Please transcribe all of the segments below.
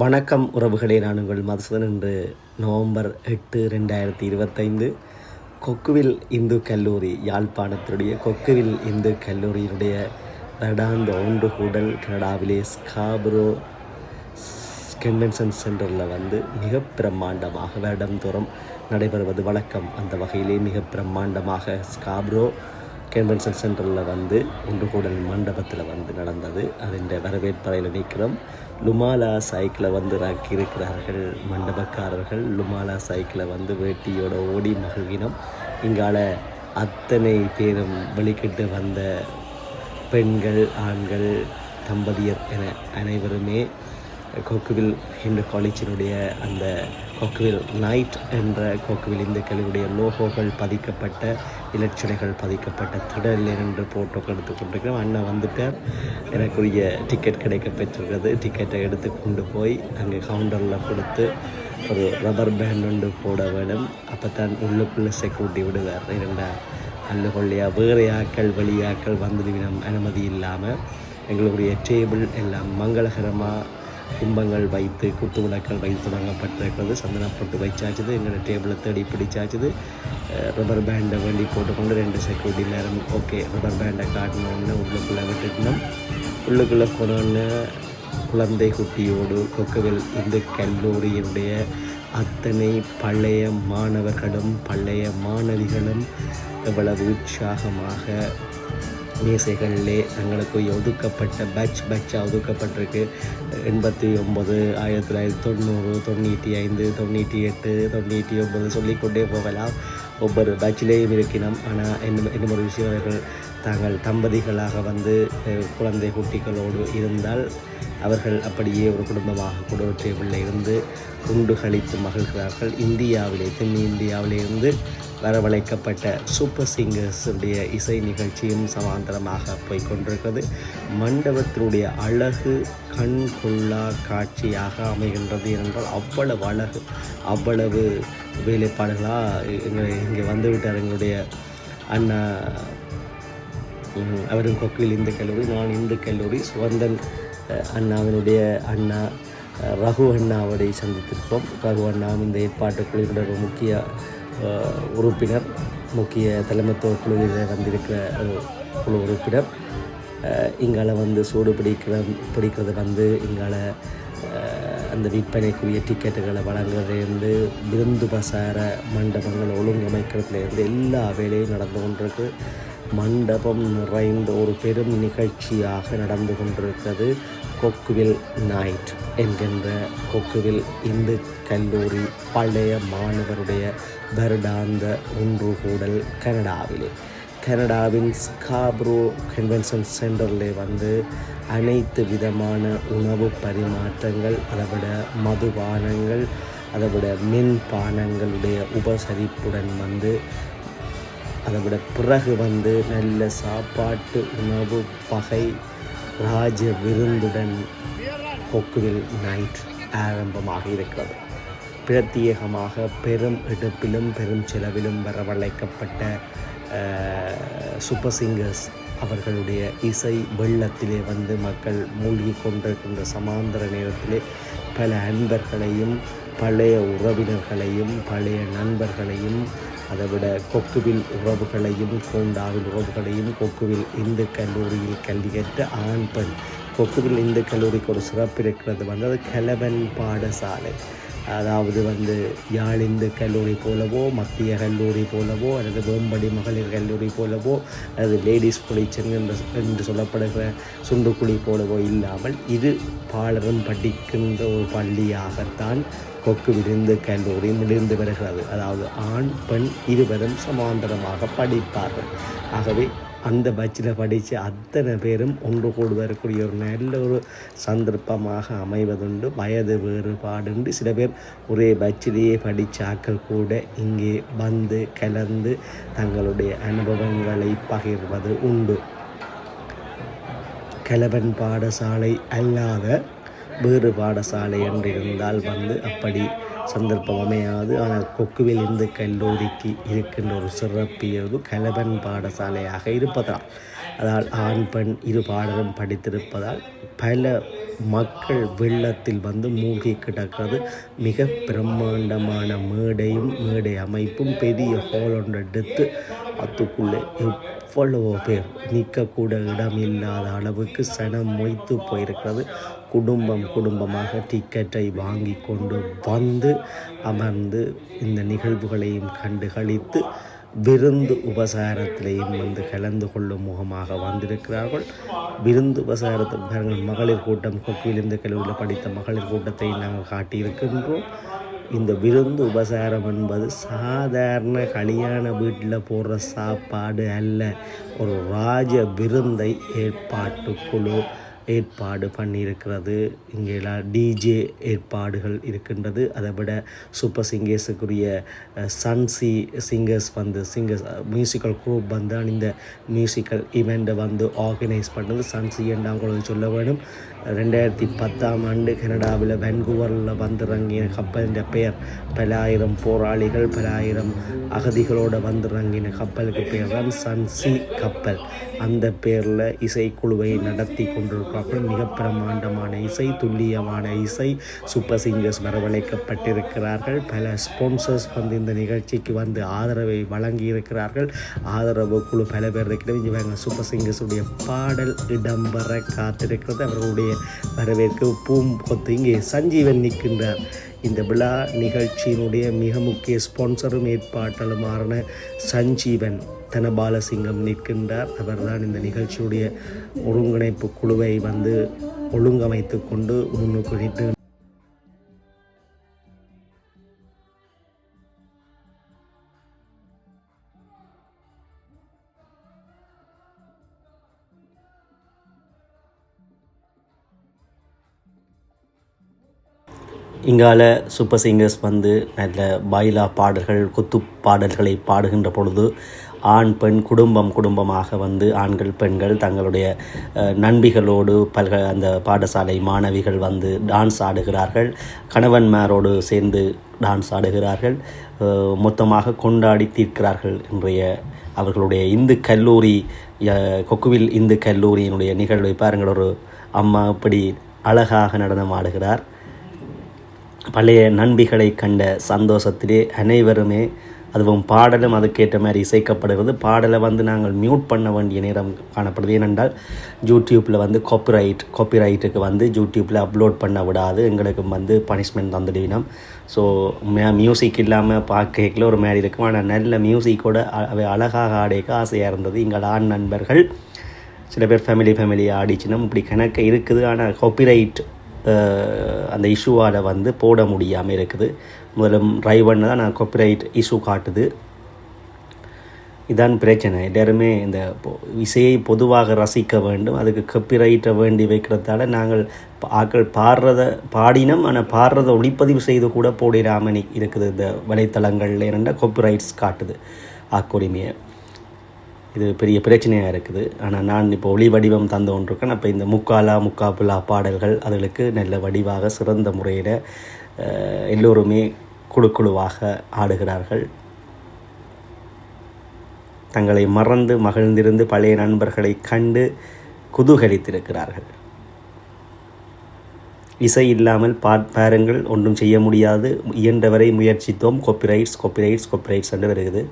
வணக்கம் உறவுகளே நான் உங்கள் மதுசூதன். இன்று நவம்பர் எட்டு ரெண்டாயிரத்தி இருபத்தைந்து. கொக்குவில் இந்து கல்லூரி யாழ்ப்பாணத்தினுடைய கொக்குவில் இந்து கல்லூரியினுடைய வருடாந்த ஒன்று கூடல் கனடாவிலே ஸ்காப்ரோ கன்வென்ஷன் சென்டரில் வந்து மிக பிரம்மாண்டமாக வருடந்தோறும் நடைபெறுவது வழக்கம். அந்த வகையிலே மிக பிரம்மாண்டமாக ஸ்காப்ரோ கன்வென்ஷன் சென்டரில் வந்து ஒன்று கூடல் மண்டபத்தில் வந்து நடந்தது. அதன் வரவேற்பறையில் நிற்கிறோம். லுமாலா சைக்கிளை வந்து ராக்கி இருக்கிறார்கள் மண்டபக்காரர்கள். லுமாலா சைக்கிளை வந்து வேட்டியோட ஓடி மகிழ்வினம் இங்கால அத்தனை பேரும் வெளிக்கிட்டு வந்த பெண்கள் ஆண்கள் தம்பதியர் என அனைவருமே கொக்குவில் என்ற காலேஜினுடைய அந்த கொக்குவில் நைட் என்ற கொக்குவில் இந்துக்களுடைய கல்வியுடைய லோகோகள் பதிக்கப்பட்ட இலட்சணைகள் பதிக்கப்பட்ட திடல் நின்று போட்டோக்கள் எடுத்துக்கொண்டிருக்கிறோம் அண்ணன் வந்துட்டார். எனக்குரிய டிக்கெட் கிடைக்க பெற்றிருக்கிறது. டிக்கெட்டை எடுத்து கொண்டு போய் அங்கே கவுண்டரில் கொடுத்து ஒரு ரப்பர் பேண்ட் ஒன்று போட வேணும் அப்போ தான் உள்ளுக்குள்ளே செக்யூரிட்டி விடுவார். இரண்டா அல்ல கொள்ளையா வேறு ஆக்கள் வெளியாக்கள் வந்து அனுமதி இல்லாமல் எங்களுடைய டேபிள் எல்லாம் மங்களகரமாக கும்பங்கள் வைத்து குத்து விளக்கள் வைத்து தொடங்கப்பட்டிருக்கிறது. சந்தனப்பட்டு வைச்சாச்சுது. எங்களோட டேபிளை தேடி பிடிச்சாச்சுது. ரப்பர் பேண்டை வேண்டி போட்டுக்கொண்டு ரெண்டு செக்யூரிட்டி நேரம் ஓகே ரப்பர் பேண்டை காட்டினோன்னு உள்ளுக்குள்ளே விட்டுட்டோம். உள்ளுக்குள்ளே போனோன்னு குழந்தை குட்டியோடு கொக்கவில் இந்த கல்லூரியினுடைய அத்தனை பழைய மாணவர்களும் பழைய மாணவிகளும் எவ்வளவு உற்சாகமாக மேசைகளிலே தங்களுக்கு ஒதுக்கப்பட்ட பேட்ச் பேட்சாக ஒதுக்கப்பட்டிருக்கு. எண்பத்தி ஒம்பது ஆயிரத்தி தொள்ளாயிரத்தி தொண்ணூறு தொண்ணூற்றி ஐந்து தொண்ணூற்றி எட்டு தொண்ணூற்றி ஒம்பது சொல்லிக்கொண்டே போகலாம். ஒவ்வொரு பேட்சிலேயும் இருக்கினோம். ஆனால் என்ன என்ன ஒரு விஷயம் அவர்கள் தாங்கள் தம்பதிகளாக வந்து குழந்தை குட்டிகளோடு இருந்தால் அவர்கள் அப்படியே ஒரு குடும்பமாக குடும்பத்தை டேபிளில் இருந்து குண்டு கழித்து மகிழ்கிறார்கள். இந்தியாவிலே தென்னிந்தியாவிலே இருந்து வரவழைக்கப்பட்ட சூப்பர் சிங்கர்ஸுடைய இசை நிகழ்ச்சியும் சமாந்தரமாக போய்கொண்டிருக்கிறது மண்டபத்தினுடைய அழகு கண் கொள்ளா காட்சியாக அமைகின்றது என்றால் அவ்வளவு அழகு அவ்வளவு வேலைப்பாடுகளாக இங்கே இங்கே வந்துவிட்டார் எங்களுடைய அண்ணா அவரும் கொக்கில் இந்து கல்லூரி நான் இந்து கல்லூரி சுவந்தன் அண்ணாவினுடைய அண்ணா ரகு அண்ணாவை சந்தித்திருப்போம் ரகு அண்ணாவும் இந்த ஏற்பாட்டுக்குழுவினுடைய ஒரு முக்கிய உறுப்பினர் முக்கிய தலைமைத்துவ குழுவில் வந்திருக்கிற குழு உறுப்பினர். இங்கால வந்து சூடு பிடிக்கிற பிடிக்கிறது வந்து இங்கால அந்த விற்பனைக்குரிய டிக்கெட்டுகளை வழங்குறதுலேருந்து விருந்து பசார மண்டபங்களை ஒழுங்கமைக்கிறதுலேருந்து எல்லா வேலையும் நடந்து கொண்டிருக்கு. மண்டபம் நிறைந்த ஒரு பெரும் நிகழ்ச்சியாக நடந்து கொண்டிருக்கிறது. கொக்குவில் நைட் என்கின்ற கொக்குவில் இந்து கல்லூரி பழைய மாணவருடைய வருடாந்த ஒன்று கூடல் கனடாவிலே. கனடாவின் ஸ்காப்ரோ கன்வென்ஷன் சென்டரில் வந்து அனைத்து விதமான உணவு பரிமாற்றங்கள் அதை விட மதுபானங்கள் அதை விட மின் பானங்களுடைய உபசரிப்புடன் வந்து அதை விட பிறகு வந்து நல்ல சாப்பாட்டு உணவு பகை ராஜ விருந்துடன் கொக்குவில் நைட் ஆரம்பமாக இருக்கிறது. பிரத்யேகமாக பெரும் எடுப்பிலும் பெரும் செலவிலும் வரவழைக்கப்பட்ட சூப்பர் சிங்கர்ஸ் அவர்களுடைய இசை வெள்ளத்திலே வந்து மக்கள் மூழ்கி கொண்டிருக்கின்ற சமாந்தர நேரத்திலே பல அன்பர்களையும் பழைய உறவினர்களையும் பழைய நண்பர்களையும் அதை விட கொக்குவில் உறவுகளையும் கோண்டாவில் உறவுகளையும் கொக்குவில் இந்து கல்லூரியில் கல்வி கற்ற ஆண் பெண். கொக்குவில் இந்து கல்லூரிக்கு ஒரு சிறப்பு இருக்கிறது. வந்து அது கலவன் பாடசாலை. அதாவது வந்து யாழ் இந்து கல்லூரி போலவோ மத்திய கல்லூரி போலவோ அல்லது வேம்படி மகளிர் கல்லூரி போலவோ அல்லது லேடிஸ் குளிச்சன் என்று என்று சொல்லப்படுகிற சுண்டுக்குழி போலவோ இல்லாமல் இரு பாலரும் படிக்கின்ற ஒரு பள்ளியாகத்தான் கொக்கு விருந்து கல்லூரி முடிந்து வருகிறது. அதாவது ஆண் பெண் இருவரும் சமாந்தரமாக படிப்பார்கள். ஆகவே அந்த பட்சில் படித்து அத்தனை பேரும் ஒன்று கூடுவதற்குரிய ஒரு நல்ல ஒரு சந்தர்ப்பமாக அமைவதுண்டு. வயது வேறுபாடுண்டு. சில பேர் ஒரே பட்சிலேயே படித்த ஆக்கள் கூட இங்கே வந்து கலந்து தங்களுடைய அனுபவங்களை பகிர்வது உண்டு. கலவன் பாடசாலை அல்லாத வேறு பாடசாலை என்று இருந்தால் வந்து அப்படி சந்தர்ப்பம் அமையாது ஆனால் கொக்குவில் இந்து கல்லூரிக்கு இருக்கின்ற ஒரு சிறப்பியது கலவன் பாடசாலையாக இருப்பதால் அதால் ஆண் பெண் இரு பாடலும் படித்திருப்பதால் பல மக்கள் வெள்ளத்தில் வந்து மூழ்கி கிடக்கிறது. மிக பிரம்மாண்டமான மேடையும் மேடை அமைப்பும் பெரிய ஹால் ஒன்று எடுத்து அதுக்குள்ளே எவ்வளவோ பேர் நிற்கக்கூட இடம் இல்லாத அளவுக்கு சனம் மொய்த்து போயிருக்கிறது. குடும்பம் குடும்பமாக டிக்கெட்டை வாங்கி கொண்டு வந்து அமர்ந்து இந்த நிகழ்வுகளையும் கண்டு கழித்து விருந்து உபசாரத்திலையும் வந்து கலந்து கொள்ளும் முகமாக வந்திருக்கிறார்கள். விருந்து உபசாரத்தை பாருங்கள் மகளிர் கூட்டம் கொக்கியிலிருந்து கல்லூரியில் படித்த மகளிர் கூட்டத்தை நாங்கள் காட்டியிருக்கின்றோம். இந்த விருந்து உபசாரம் என்பது சாதாரண கல்யாண வீட்டில் போடுற சாப்பாடு அல்ல. ஒரு ராஜ விருந்தை ஏற்பாட்டுக்குழு ஏற்பாடு பண்ணியிருக்கிறது. இங்கே டிஜே ஏற்பாடுகள் இருக்கின்றது. அதை விட சூப்பர் சிங்கர்ஸுக்குரிய சன்சி சிங்கர்ஸ் வந்து சிங்கர்ஸ் மியூசிக்கல் குரூப் வந்து இந்த மியூசிக்கல் இவெண்ட்டை வந்து ஆர்கனைஸ் பண்ணது. சன்சி என்று அவங்களுக்கு சொல்ல வேணும். ரெண்டாயிரத்தி பத்தாம் ஆண்டு கனடாவில் வென்குவரில் வந்திறங்கிய கப்பலின் பெயர் பல ஆயிரம் போராளிகள் பல ஆயிரம் அகதிகளோடு வந்திறங்கின கப்பலுக்கு பெயர் தான் சன்சி கப்பல். அந்த பேரில் இசைக்குழுவை நடத்தி கொண்டிருக்கிறார்கள். மிக பிரமாண்டமான இசை துல்லியமான இசை சூப்பர் சிங்கர்ஸ் வரவழைக்கப்பட்டிருக்கிறார்கள். பல ஸ்பான்சர்ஸ் வந்து இந்த நிகழ்ச்சிக்கு வந்து ஆதரவை வழங்கி இருக்கிறார்கள் ஆதரவு குழு பல பேர் இருக்கிறது. இவங்க சூப்பர் சிங்கர்ஸுடைய பாடல் இடம்பெற காத்திருக்கிறது. அவர்களுடைய வரவேற்கு பூம் கொத்து இங்கே சஞ்சீவன் நிற்கின்றார். இந்த விழா நிகழ்ச்சியினுடைய மிக முக்கிய ஸ்பான்சரும் ஏற்பாட்டாளருமான சஞ்சீவன் தனபாலசிங்கம் நிற்கின்றார். அவர்தான் இந்த நிகழ்ச்சியுடைய ஒருங்கிணைப்பு குழுவை வந்து ஒழுங்கமைத்து கொண்டு முன்னுக்கு நின்று இங்கால சூப்பர் சிங்கர்ஸ் வந்து நல்ல பாயிலா பாடல்கள் குத்து பாடல்களை பாடுகின்ற பொழுது ஆண் பெண் குடும்பம் குடும்பமாக வந்து ஆண்கள் பெண்கள் தங்களுடைய நண்பிகளோடு பல்க அந்த பாடசாலை மாணவிகள் வந்து டான்ஸ் ஆடுகிறார்கள். கணவன்மாரோடு சேர்ந்து டான்ஸ் ஆடுகிறார்கள். மொத்தமாக கொண்டாடி தீர்க்கிறார்கள் இன்றைய அவர்களுடைய இந்து கல்லூரி கொக்குவில் இந்து கல்லூரியினுடைய நிகழ்வை பாருங்கள். ஒரு அம்மா இப்படி அழகாக நடனம் ஆடுகிறார். பழைய நண்பிகளை கண்ட சந்தோஷத்திலே அனைவருமே அதுவும் பாடலும் அதுக்கேற்ற மாதிரி இசைக்கப்படுகிறது. பாடலை வந்து நாங்கள் மியூட் பண்ண வேண்டிய நேரம் காணப்படுது. ஏனென்றால் யூடியூப்பில் வந்து காப்பிரைட் காப்பிரைட்டுக்கு வந்து யூடியூப்பில் அப்லோட் பண்ண விடாது. எங்களுக்கு வந்து பனிஷ்மெண்ட் தந்துடுவினோம் ஸோ மியூசிக் இல்லாமல் பார்க்கல ஒரு மாதிரி இருக்கும். ஆனால் நல்ல மியூசிக்கோட அவை அழகாக ஆடைக்க ஆசையாக இருந்தது. எங்கள் ஆண் நண்பர்கள் சில பேர் ஃபேமிலி ஃபேமிலி ஆடிச்சினோம் இப்படி கணக்கு இருக்குது. ஆனால் காப்பிரைட் அந்த இஷ்யூவால் வந்து போட முடியாமல் இருக்குது. முதல்ல ரைவன் பண்ண தான் நான் காப்பிரைட் இஷ்யூ காட்டுது. இதான் பிரச்சனை. எல்லாருமே இந்த இசையை பொதுவாக ரசிக்க வேண்டும். அதுக்கு கப்பிரைட்டை வேண்டி வைக்கிறதால நாங்கள் ஆக்கள் பாடுறத பாடினோம். ஆனால் பாடுறதை ஒளிப்பதிவு செய்து கூட போடிடாமல் இருக்குது. இந்த வலைத்தளங்கள்ல என்னென்னா காப்பிரைட்ஸ் காட்டுது. ஆக்குரிமையை இது பெரிய பிரச்சனையாக இருக்குது. ஆனால் நான் இப்போ ஒளி வடிவம் தந்து கொண்டிருக்கேன் அப்போ இந்த முக்காலா முக்காப்புலா பாடல்கள் அதுகளுக்கு நல்ல வடிவாக சிறந்த முறையில் எல்லோருமே குழு குழுவாக ஆடுகிறார்கள். தங்களை மறந்து மகிழ்ந்திருந்து பழைய நண்பர்களை கண்டு குதூகலித்திருக்கிறார்கள். இசை இல்லாமல் பா பாருங்கள் ஒன்றும் செய்ய முடியாது. இயன்றவரை முயற்சித்தோம். கொப்பிரைட்ஸ் கொப்பிரைட்ஸ் கொப்பிரைட்ஸ் என்று வருகிறது.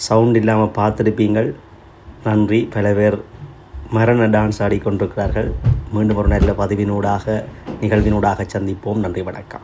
சவுண்ட் இல்லாமல் பார்த்துருப்பீங்கள். நன்றி. பல பேர் மரண டான்ஸ் ஆடிக்கொண்டிருக்கிறார்கள். மீண்டும் ஒரு நல்ல பதிவினூடாக நிகழ்வினூடாக சந்திப்போம். நன்றி வணக்கம்.